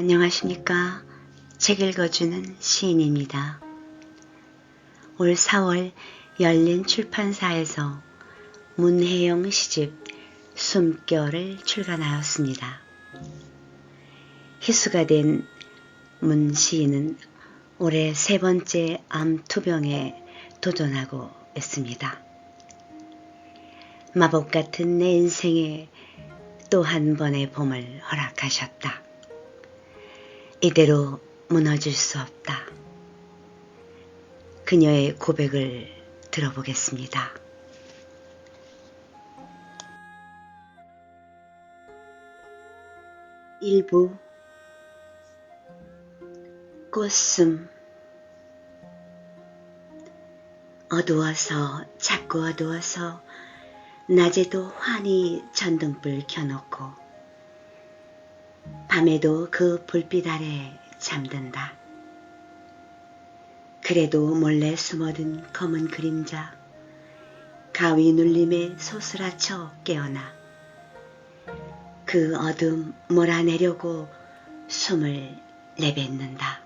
안녕하십니까. 책 읽어주는 시인입니다. 올 4월 열린 출판사에서 문혜영 시집 숨결을 출간하였습니다. 희수가 된 문 시인은 올해 세 번째 암 투병에 도전하고 있습니다. 마법 같은 내 인생에 또 한 번의 봄을 허락하셨다. 이대로 무너질 수 없다. 그녀의 고백을 들어보겠습니다. 일부 꽃숨 어두워서 자꾸 어두워서 낮에도 환히 전등불 켜놓고 밤에도 그 불빛 아래 잠든다. 그래도 몰래 숨어든 검은 그림자 가위 눌림에 소스라쳐 깨어나 그 어둠 몰아내려고 숨을 내뱉는다.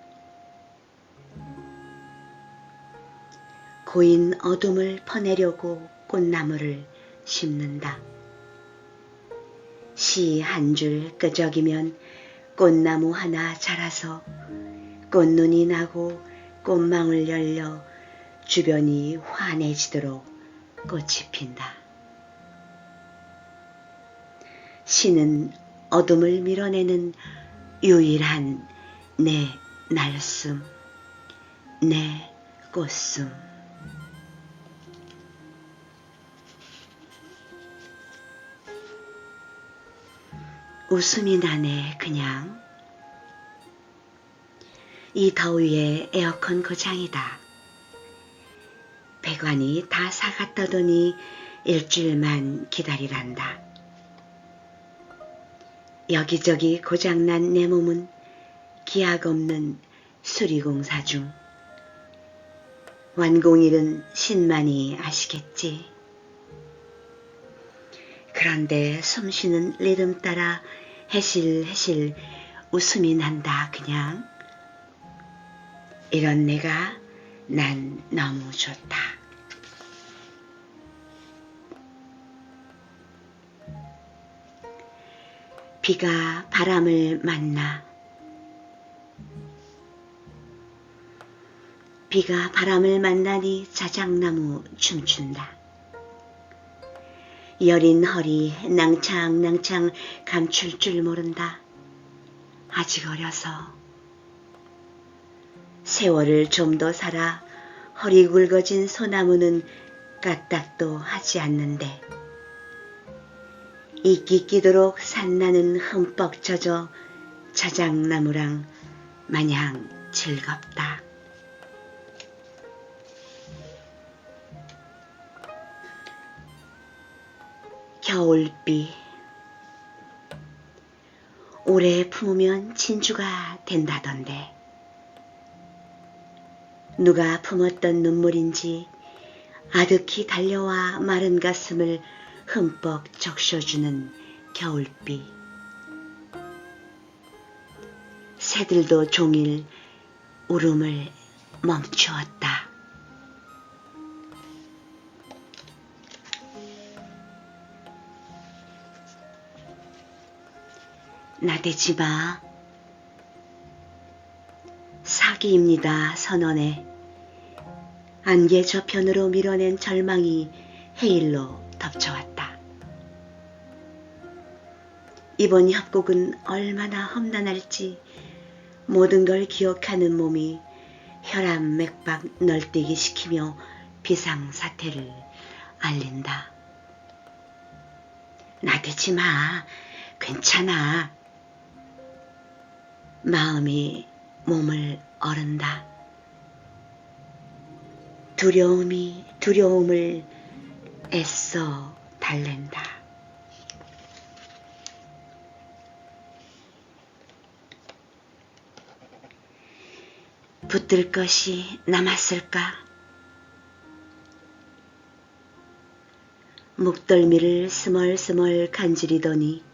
고인 어둠을 퍼내려고 꽃나무를 심는다. 시 한 줄 끄적이면 꽃나무 하나 자라서 꽃눈이 나고 꽃망울 열려 주변이 환해지도록 꽃이 핀다. 시는 어둠을 밀어내는 유일한 내 날숨, 내 꽃숨. 웃음이 나네 그냥. 이 더위에 에어컨 고장이다. 배관이 다 사갔다더니 일주일만 기다리란다. 여기저기 고장난 내 몸은 기약 없는 수리공사 중. 완공일은 신만이 아시겠지? 그런데 숨쉬는 리듬 따라 해실 해실 웃음이 난다 그냥. 이런 내가 난 너무 좋다. 비가 바람을 만나 비가 바람을 만나니 자작나무 춤춘다. 여린 허리 낭창낭창 감출 줄 모른다. 아직 어려서 세월을 좀 더 살아 허리 굵어진 소나무는 까딱도 하지 않는데 이끼 끼도록 산나는 흠뻑 젖어 자작나무랑 마냥 즐겁다. 겨울비 오래 품으면 진주가 된다던데. 누가 품었던 눈물인지 아득히 달려와 마른 가슴을 흠뻑 적셔주는 겨울비 새들도 종일 울음을 멈추었다. 나대지 마. 사기입니다, 선언에. 안개 저편으로 밀어낸 절망이 해일로 덮쳐왔다. 이번 협곡은 얼마나 험난할지 모든 걸 기억하는 몸이 혈압 맥박 널뛰기 시키며 비상사태를 알린다. 나대지 마. 괜찮아. 마음이 몸을 어른다. 두려움이 두려움을 애써 달랜다. 붙들 것이 남았을까? 목덜미를 스멀스멀 간지리더니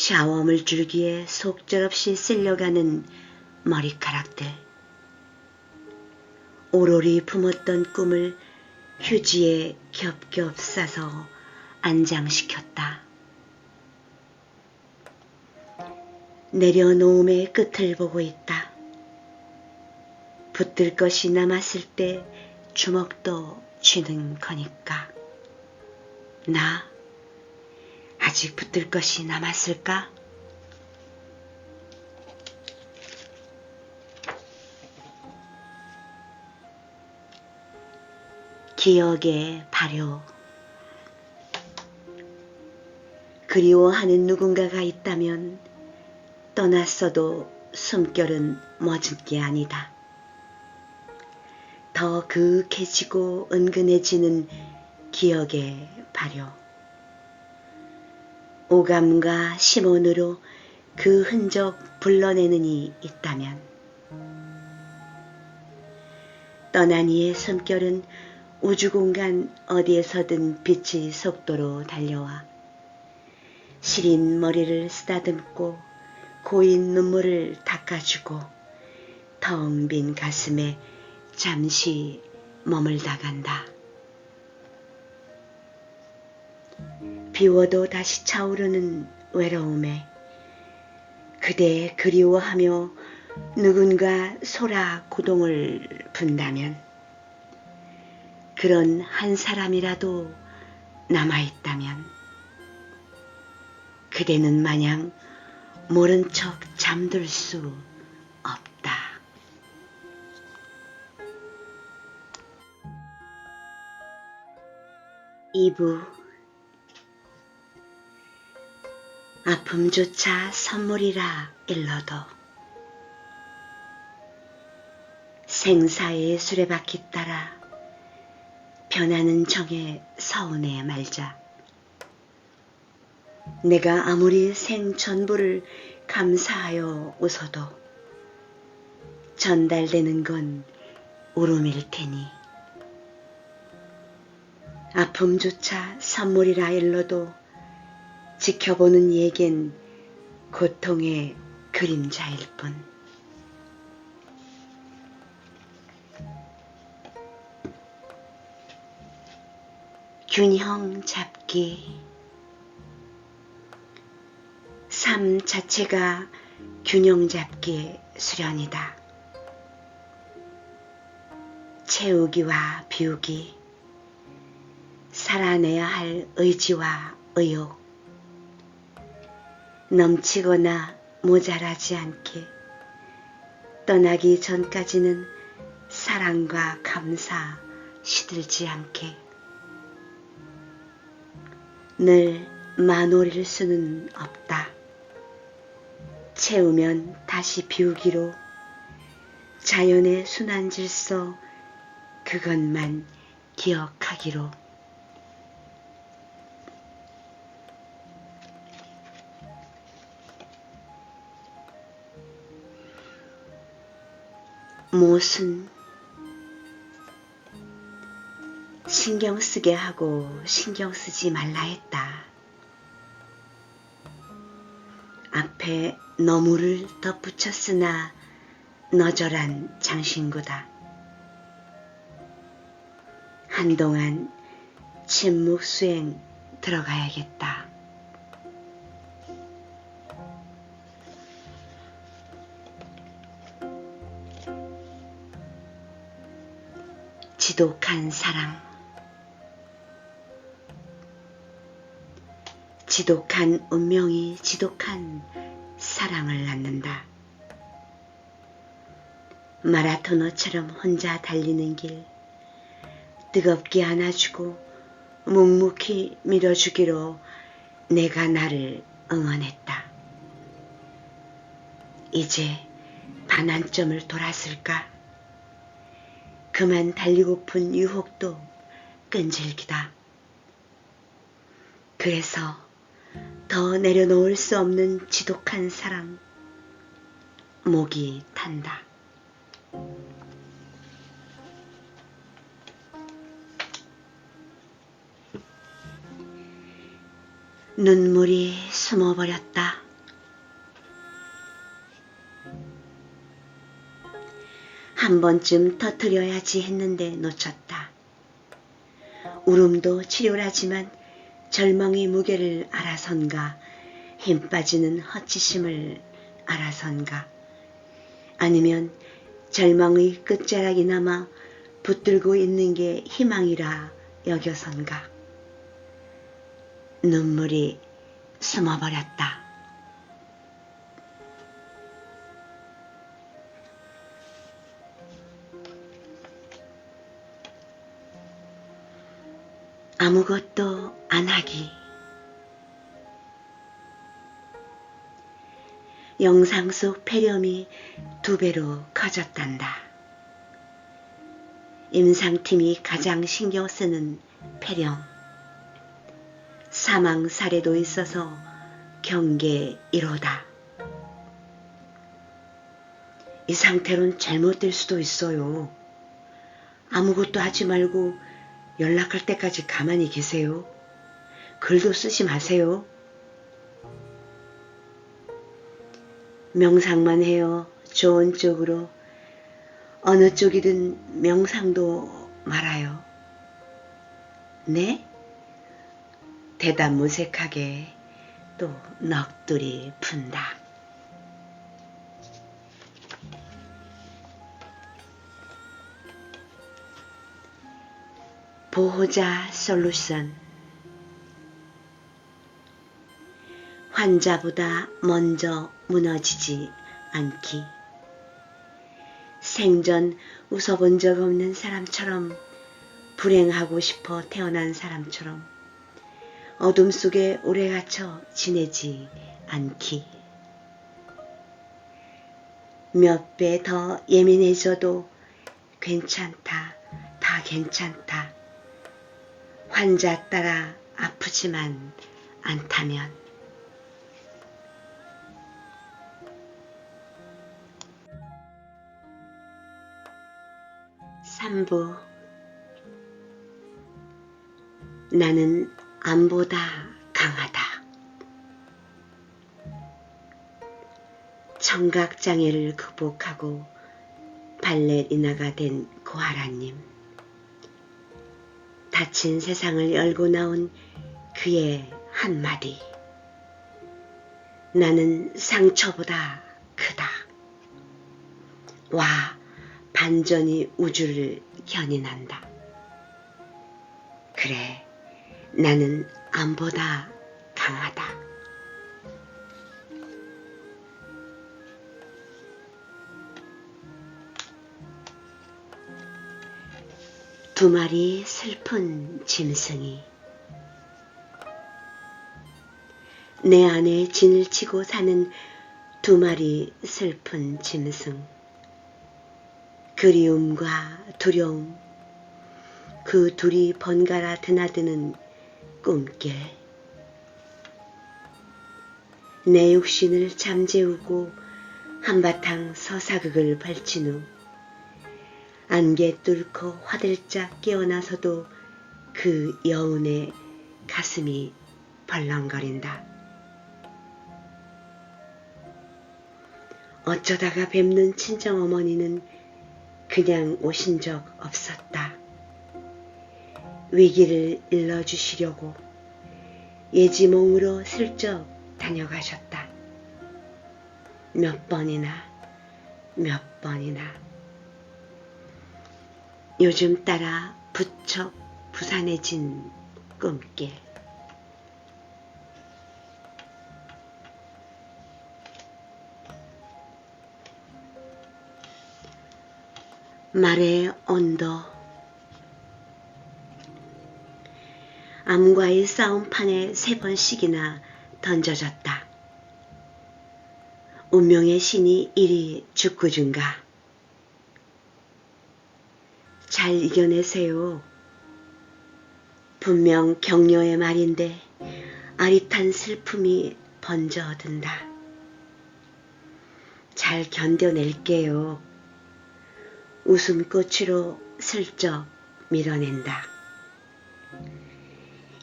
샤워 물 줄기에 속절없이 쓸려가는 머리카락들. 오로리 품었던 꿈을 휴지에 겹겹 싸서 안장시켰다. 내려놓음의 끝을 보고 있다. 붙들 것이 남았을 때 주먹도 쥐는 거니까. 나 아직 붙들 것이 남았을까? 기억의 발효 그리워하는 누군가가 있다면 떠났어도 숨결은 멎은 게 아니다. 더 그윽해지고 은근해지는 기억의 발효. 오감과 심원으로 그 흔적 불러내는 이 있다면 떠난 이의 숨결은 우주공간 어디에서든 빛의 속도로 달려와 시린 머리를 쓰다듬고 고인 눈물을 닦아주고 텅 빈 가슴에 잠시 머물다 간다. 비워도 다시 차오르는 외로움에 그대 그리워하며 누군가 소라 고동을 분다면 그런 한 사람이라도 남아있다면 그대는 마냥 모른 척 잠들 수 없다. 이부 아픔조차 선물이라 일러도. 생사의 수레바퀴 따라. 변하는 정에 서운해 말자. 내가 아무리 생 전부를 감사하여 웃어도 전달되는 건 울음일 테니. 아픔조차 선물이라 일러도 지켜보는 얘겐 고통의 그림자일 뿐. 균형 잡기 삶 자체가 균형 잡기의 수련이다. 채우기와 비우기, 살아내야 할 의지와 의욕, 넘치거나 모자라지 않게. 떠나기 전까지는 사랑과 감사 시들지 않게. 늘 마노리를 수는 없다. 채우면 다시 비우기로 자연의 순환 질서 그것만 기억하기로 무슨 신경 쓰게 하고 신경 쓰지 말라 했다. 앞에 너무를 덧붙였으나 너절한 장신구다. 한동안 침묵 수행 들어가야겠다. 지독한 사랑. 지독한 운명이 지독한 사랑을 낳는다. 마라토너처럼 혼자 달리는 길, 뜨겁게 안아주고 묵묵히 밀어주기로 내가 나를 응원했다. 이제 반환점을 돌았을까? 그만 달리고픈 유혹도 끈질기다. 그래서 더 내려놓을 수 없는 지독한 사랑, 목이 탄다. 눈물이 숨어버렸다. 한 번쯤 터뜨려야지 했는데 놓쳤다. 울음도 치료라지만 절망의 무게를 알아선가 힘 빠지는 헛치심을 알아선가 아니면 절망의 끝자락이나마 붙들고 있는 게 희망이라 여겨선가 눈물이 숨어버렸다. 아무것도 안 하기. 영상 속 폐렴이 두 배로 커졌단다. 임상팀이 가장 신경 쓰는 폐렴. 사망 사례도 있어서 경계 1호다. 이 상태론 잘못될 수도 있어요. 아무것도 하지 말고 연락할 때까지 가만히 계세요. 글도 쓰지 마세요. 명상만 해요. 좋은 쪽으로. 어느 쪽이든 명상도 말아요. 네? 대답 무색하게 또 넋두리 푼다. 보호자 솔루션. 환자보다 먼저 무너지지 않기. 생전 웃어본 적 없는 사람처럼 불행하고 싶어 태어난 사람처럼 어둠 속에 오래 갇혀 지내지 않기. 몇 배 더 예민해져도 괜찮다 다 괜찮다 환자 따라 아프지만 않다면 삼부 나는 암보다 강하다. 청각장애를 극복하고 발레리나가 된 고하라님. 닫힌 세상을 열고 나온 그의 한마디. 나는 상처보다 크다. 와, 반전이 우주를 견인한다. 그래, 나는 암보다 강하다. 두 마리 슬픈 짐승이 내 안에 진을 치고 사는 두 마리 슬픈 짐승. 그리움과 두려움, 그 둘이 번갈아 드나드는 꿈길. 내 육신을 잠재우고 한바탕 서사극을 펼친 후 안개 뚫고 화들짝 깨어나서도 그 여운에 가슴이 벌렁거린다. 어쩌다가 뵙는 친정 어머니는 그냥 오신 적 없었다. 위기를 일러주시려고 예지몽으로 슬쩍 다녀가셨다. 몇 번이나, 몇 번이나. 요즘 따라 부쩍 부산해진 꿈길. 말의 언더 암과의 싸움판에 세 번씩이나 던져졌다. 운명의 신이 이리 죽구준가. 잘 이겨내세요. 분명 격려의 말인데 아릿한 슬픔이 번져든다. 잘 견뎌낼게요. 웃음꽃으로 슬쩍 밀어낸다.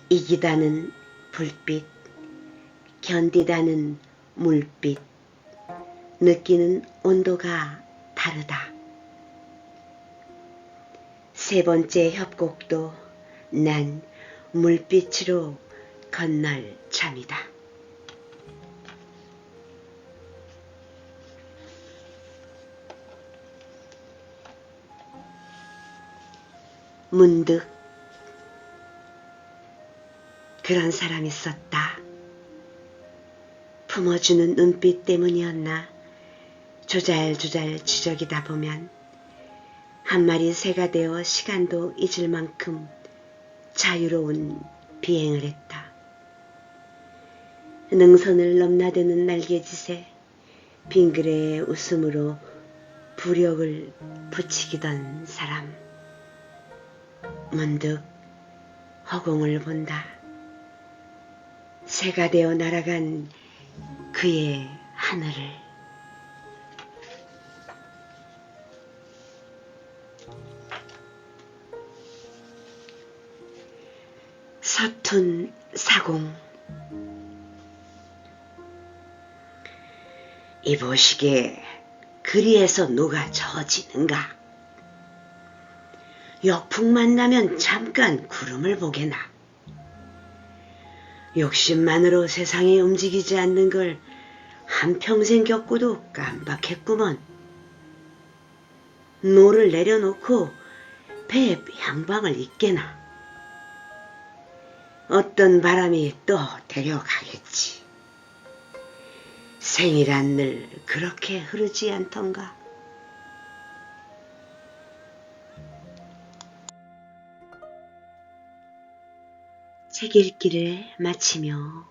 이기다는 불빛, 견디다는 물빛, 느끼는 온도가 다르다. 세 번째 협곡도 난 물빛으로 건널 참이다. 문득 그런 사람이 있었다. 품어주는 눈빛 때문이었나 조잘조잘 지저귀다 보면 한 마리 새가 되어 시간도 잊을 만큼 자유로운 비행을 했다. 능선을 넘나드는 날개짓에 빙그레의 웃음으로 부력을 붙이기던 사람. 문득 허공을 본다. 새가 되어 날아간 그의 하늘을. 서툰 사공 이보시게 그리에서 누가 져지는가? 역풍만 나면 잠깐 구름을 보게나. 욕심만으로 세상이 움직이지 않는 걸 한평생 겪고도 깜박했구먼. 노를 내려놓고 배에 향방을 잇게나. 어떤 바람이 또 데려가겠지. 생이란 늘 그렇게 흐르지 않던가. 책 읽기를 마치며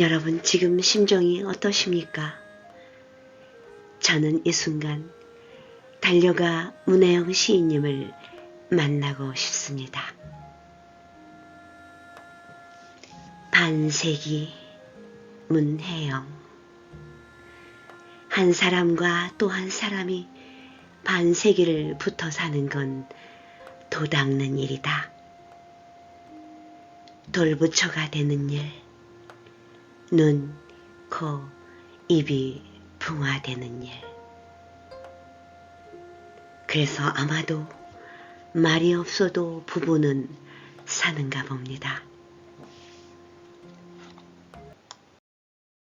여러분 지금 심정이 어떠십니까? 저는 이 순간 달려가 문혜영 시인님을 만나고 싶습니다. 반세기 문혜영 한 사람과 또 한 사람이 반세기를 붙어 사는 건 도닦는 일이다. 돌부처가 되는 일, 눈, 코, 입이 붕화되는 일. 그래서 아마도 말이 없어도 부부는 사는가 봅니다.